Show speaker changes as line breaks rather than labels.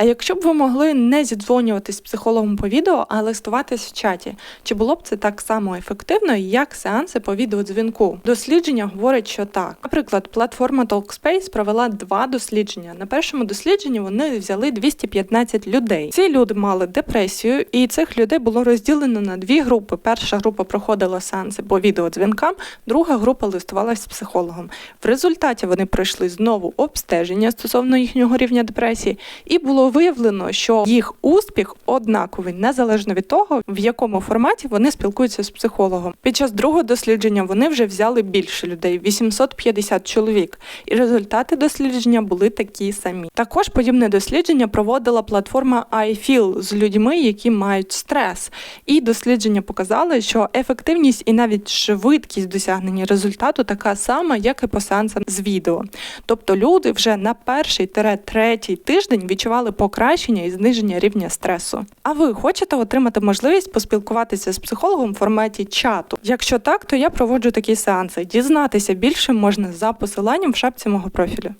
А якщо б ви могли не зідзвонюватись з психологом по відео, а листуватись в чаті, чи було б це так само ефективно, як сеанси по відеодзвінку? Дослідження говорить, що так. Наприклад, платформа Talkspace провела два дослідження. На першому дослідженні вони взяли 215 людей. Ці люди мали депресію, і цих людей було розділено на дві групи. Перша група проходила сеанси по відеодзвінкам, друга група листувалась з психологом. В результаті вони пройшли знову обстеження стосовно їхнього рівня депресії, і виявлено, що їх успіх однаковий, незалежно від того, в якому форматі вони спілкуються з психологом. Під час другого дослідження вони вже взяли більше людей 850 чоловік, і результати дослідження були такі самі. Також подібне дослідження проводила платформа iFeel з людьми, які мають стрес. І дослідження показали, що ефективність і навіть швидкість досягнення результату така сама, як і по сеансам з відео. Тобто люди вже на перший третій тиждень відчували покращення і зниження рівня стресу. А ви хочете отримати можливість поспілкуватися з психологом в форматі чату? Якщо так, то я проводжу такі сеанси. Дізнатися більше можна за посиланням в шапці мого профілю.